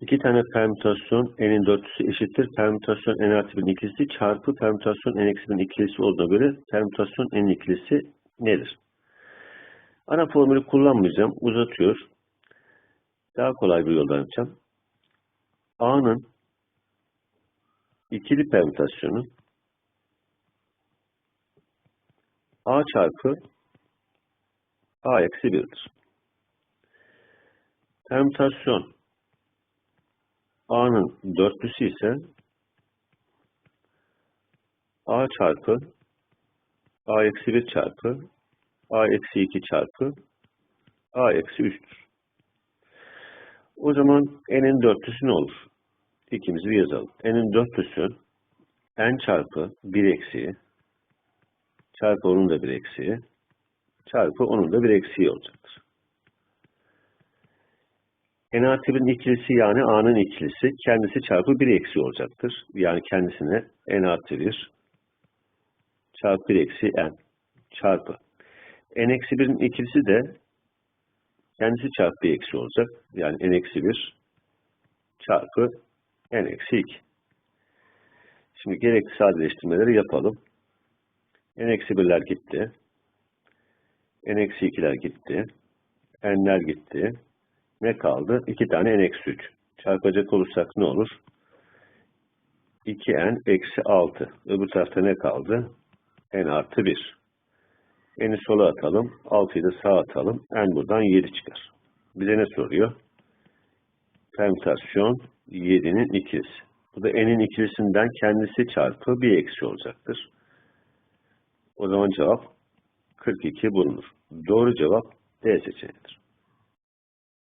İki tane permütasyon n'in dörtlüsü eşittir. Permütasyon n artı 1'in ikilisi çarpı permütasyon n eksi 1'in ikilisi olduğuna göre permütasyon n'in ikilisi nedir? Ana formülü kullanmayacağım. Uzatıyor. Daha kolay bir yoldan yapacağım. A'nın ikili permütasyonu A çarpı A eksi 1'dir. Permütasyon A'nın dörtlüsü ise A çarpı A eksi 1 çarpı A eksi 2 çarpı A eksi 3'tür. O zaman n'in dörtlüsü ne olur? İkimizi bir yazalım. n'in dörtlüsü n çarpı 1 eksiği çarpı onun da bir eksiği çarpı onun da bir eksiği olacaktır. N artı 1'in ikilisi yani a'nın ikilisi kendisi çarpı 1 eksi olacaktır. Yani kendisine n artı 1 çarpı 1 eksi n çarpı n eksi 1'in ikilisi de kendisi çarpı 1 eksi olacak. Yani n eksi 1 çarpı n eksi 2. Şimdi gerekli sadeleştirmeleri yapalım. n eksi 1'ler gitti. n eksi 2'ler gitti. n'ler gitti. Ne kaldı? 2 tane n eksi 3. Çarpacak olursak ne olur? 2n eksi 6. Öbür tarafta ne kaldı? n artı 1. n'i sola atalım. 6'yı da sağa atalım. n buradan 7 çıkar. Bize ne soruyor? Permütasyon 7'nin ikilisi. Bu da n'in ikilisinden kendisi çarpı 1 eksi olacaktır. O zaman cevap 42 bulunur. Doğru cevap D seçeneğidir.